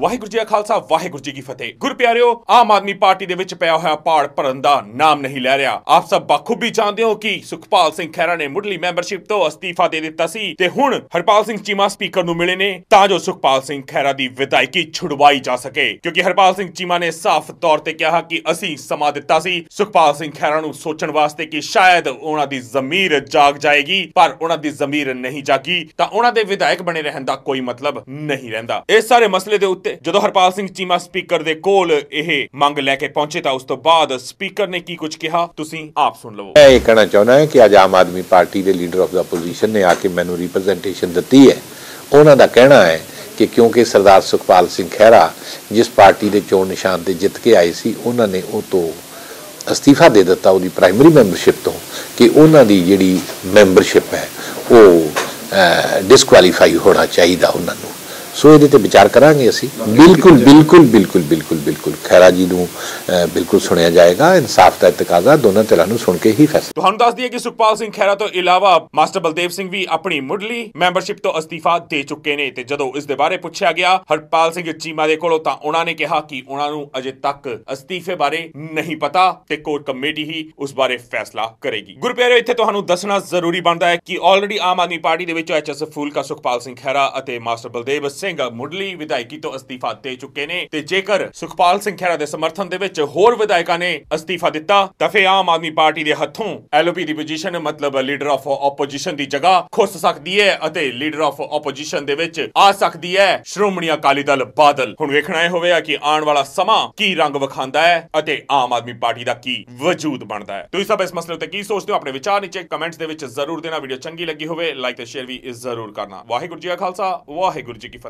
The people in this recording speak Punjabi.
ਵਾਹਿਗੁਰੂ ਜੀ ਕਾ ਖਾਲਸਾ, ਵਾਹਿਗੁਰੂ ਜੀ ਕੀ ਫਤਿਹ। ਗੁਰ ਪਿਆਰਿਓ, ਆਮ ਆਦਮੀ ਪਾਰਟੀ ਦੇ ਵਿੱਚ ਪਿਆ ਹੋਇਆ ਪਾੜ ਭਰਨ ਦਾ ਨਾਮ ਨਹੀਂ ਲੈ ਰਿਹਾ। ਆਪ ਸਭ ਬਖੂਬੀ ਜਾਣਦੇ ਹੋ ਕਿ ਸੁਖਪਾਲ ਸਿੰਘ ਖਹਿਰਾ ਨੇ ਮੁੱਢਲੀ ਮੈਂਬਰਸ਼ਿਪ ਤੋਂ ਅਸਤੀਫਾ ਦੇ ਦਿੱਤਾ ਸੀ ਤੇ ਹੁਣ ਹਰਪਾਲ ਸਿੰਘ ਚੀਮਾ ਸਪੀਕਰ ਨੂੰ ਮਿਲੇ ਨੇ, ਤਾਂ ਜੋ ਸੁਖਪਾਲ ਸਿੰਘ ਖਹਿਰਾ ਦੀ ਵਿਦਾਇਗੀ ਛੁਡਵਾਈ ਜਾ ਸਕੇ। ਕਿਉਂਕਿ ਹਰਪਾਲ ਸਿੰਘ ਚੀਮਾ ਨੇ ਸਾਫ਼ ਤੌਰ ਤੇ ਕਿਹਾ ਕਿ ਅਸੀਂ ਸਮਾਂ ਦਿੱਤਾ ਸੀ ਸੁਖਪਾਲ ਸਿੰਘ ਖਹਿਰਾ ਨੂੰ ਸੋਚਣ ਵਾਸਤੇ ਕਿ ਸ਼ਾਇਦ ਉਹਨਾਂ ਦੀ ਜ਼ਮੀਰ ਜਾਗ ਜਾਏਗੀ, ਪਰ ਉਹਨਾਂ ਦੀ ਜ਼ਮੀਰ ਨਹੀਂ ਜਾਗੀ, ਤਾਂ ਉਹਨਾਂ ਦੇ ਵਿਧਾਇਕ ਬਣੇ ਰਹਿਣ ਦਾ ਕੋਈ ਮਤਲਬ ਨਹੀਂ ਰਹਿੰਦਾ। ਇਸ ਸਾਰੇ ਮਸਲੇ ਦੇ ਉੱਤੇ ਜਦੋਂ ਹਰਪਾਲ ਸਿੰਘ ਚੀਮਾ ਸਪੀਕਰ ਦੇ ਕੋਲ ਇਹ ਮੰਗ ਲੈ ਕੇ ਪਹੁੰਚੇ ਤਾਂ ਉਸ ਤੋਂ ਬਾਅਦ ਸਪੀਕਰ ਨੇ ਕੀ ਕੁਝ ਕਿਹਾ? ਤੁਸੀਂ ਆਪ ਸੁਣ ਲਵੋ। ਮੈਂ ਇਹ ਕਹਿਣਾ ਚਾਹੁੰਦਾ ਹਾਂ ਕਿ ਅੱਜ ਆਮ ਆਦਮੀ ਪਾਰਟੀ ਦੇ ਲੀਡਰ ਆਫ ਦਾ ਪੋਜੀਸ਼ਨ ਨੇ ਆ ਕੇ ਮੈਨੂੰ ਰਿਪਰੈਜ਼ੈਂਟੇਸ਼ਨ ਦਿੱਤੀ ਹੈ। ਉਹਨਾਂ ਦਾ ਕਹਿਣਾ ਹੈ ਕਿ ਕਿਉਂਕਿ ਸਰਦਾਰ ਸੁਖਪਾਲ ਸਿੰਘ ਖਹਿਰਾ ਜਿਸ ਪਾਰਟੀ ਦੇ ਚੋਣ ਨਿਸ਼ਾਨ ਤੇ ਜਿੱਤ ਕੇ ਆਏ ਸੀ, ਉਹਨਾਂ ਨੇ ਉਹ ਤੋਂ ਅਸਤੀਫਾ ਦੇ ਦਿੱਤਾ ਉਹਦੀ ਪ੍ਰਾਇਮਰੀ ਮੈਂਬਰਸ਼ਿਪ ਤੋਂ ਕਿ ਉਹਨਾਂ ਦੀ ਜਿਹੜੀ ਮੈਂਬਰਸ਼ਿਪ ਹੈ, ਉਹ ਡਿਸਕੁਆਲੀਫਾਈ ਹੋਣਾ ਚਾਹੀਦਾ ਉਹਨਾਂ ਨੂੰ। ਸੋ ਇਹਦੇ ਤੇ ਵਿਚਾਰ ਕਰਾਂਗੇ ਅਸੀਂ। ਬਿਲਕੁਲ ਬਿਲਕੁਲ ਬਿਲਕੁਲ ਬਿਲਕੁਲ ਬਿਲਕੁਲ। ਖੈਰਾ ਜੀ ਨੂੰ ਬਿਲਕੁਲ ਸੁਣਿਆ ਜਾਏਗਾ। ਇਨਸਾਫ ਦਾ ਤਕਾਜ਼ਾ ਦੋਨਾਂ ਧਿਰਾਂ ਨੂੰ ਸੁਣ ਕੇ ਹੀ ਫੈਸਲਾ। ਤੁਹਾਨੂੰ ਦੱਸ ਦਈਏ ਕਿ ਸੁਖਪਾਲ ਸਿੰਘ ਖਹਿਰਾ ਤੋਂ ਇਲਾਵਾ ਮਾਸਟਰ ਬਲਦੇਵ ਸਿੰਘ ਵੀ ਆਪਣੀ ਮੁੱਢਲੀ ਮੈਂਬਰਸ਼ਿਪ ਤੋਂ ਅਸਤੀਫਾ ਦੇ ਚੁੱਕੇ ਨੇ। ਤੇ ਜਦੋਂ ਇਸ ਦੇ ਬਾਰੇ ਪੁੱਛਿਆ ਗਿਆ ਹਰਪਾਲ ਸਿੰਘ ਚੀਮਾ ਦੇ ਕੋਲੋਂ ਤਾਂ ਉਹਨਾਂ ਨੇ ਕਿਹਾ ਕਿ ਉਹਨਾਂ ਨੂੰ ਅਜੇ ਤੱਕ ਅਸਤੀਫੇ ਬਾਰੇ ਨਹੀਂ ਪਤਾ ਤੇ ਕੋਰ ਕਮੇਟੀ ਹੀ ਉਸ ਬਾਰੇ ਫੈਸਲਾ ਕਰੇਗੀ। ਗੁਰਪਿਆਰੋ ਇੱਥੇ ਤੁਹਾਨੂੰ ਦੱਸਣਾ ਜ਼ਰੂਰੀ ਬਣਦਾ ਹੈ ਕਿ ਆਲਰੇਡੀ ਆਮ ਆਦਮੀ ਪਾਰਟੀ ਦੇ ਵਿੱਚ ਐਚਐਸ ਫੂਲਕਾ ਸੁਖਪਾਲ ਸਿੰਘ ਖਹਿਰਾ ਅਤੇ ਮਾਸਟਰ ਬਲਦੇਵ ਸਿੰਘ ਮੁੱਢਲੀ ਵਿਧਾਇਕੀ ਤੋਂ ਅਸਤੀਫਾ ਦੇ ਚੁੱਕੇ ਨੇ ਤੇ ਜੇਕਰ ਸੁਖਪਾਲ ਸਿੰਘ ਖਹਿਰਾ ਦੇ ਸਮਰਥਨ ਦੇ ਵਿੱਚ ਹੋਰ ਵਿਧਾਇਕਾਂ ਨੇ ਅਸਤੀਫਾ ਦਿੱਤਾ, ਤਾਂ ਫਿਰ ਆਮ ਆਦਮੀ ਪਾਰਟੀ ਦੇ ਹੱਥੋਂ ਐਲਓਪੀ ਦੀ ਪੋਜੀਸ਼ਨ ਮਤਲਬ ਲੀਡਰ ਆਫ ਆਪੋਜੀਸ਼ਨ ਦੀ ਜਗ੍ਹਾ ਖੁੱਸ ਸਕਦੀ ਹੈ ਅਤੇ ਲੀਡਰ ਆਫ ਆਪੋਜੀਸ਼ਨ ਦੇ ਵਿੱਚ ਆ ਸਕਦੀ ਹੈ ਸ਼੍ਰੋਮਣੀ ਅਕਾਲੀ ਦਲ ਬਾਦਲ। ਹੁਣ ਵੇਖਣਾ ਇਹ ਹੋਵੇਗਾ ਕਿ ਆਉਣ ਵਾਲਾ ਸਮਾਂ ਕੀ ਰੰਗ ਵਿਖਾਉਂਦਾ ਹੈ ਅਤੇ ਆਮ ਆਦਮੀ ਪਾਰਟੀ ਦਾ ਕੀ ਵਜੂਦ ਬਣਦਾ ਹੈ। ਤੁਸੀਂ ਸਭ ਇਸ ਮਸਲੇ ਉੱਤੇ ਕੀ ਸੋਚਦੇ ਹੋ ਆਪਣੇ ਵਿਚਾਰ ਨੀਚੇ ਕਮੈਂਟਸ ਦੇ ਵਿੱਚ ਜ਼ਰੂਰ ਦੇਣਾ। ਵੀਡੀਓ ਚੰਗੀ ਲੱਗੀ ਹੋਵੇ ਲਾਈਕ ਤੇ ਸ਼ੇਅਰ ਵੀ ਜ਼ਰੂਰ ਕਰਨਾ। ਵਾਹਿਗੁਰੂ ਜੀ ਕਾ ਖਾਲਸਾ, ਵਾਹਿਗੁਰੂ ਜੀ ਕੀ ਫਤਿਹ।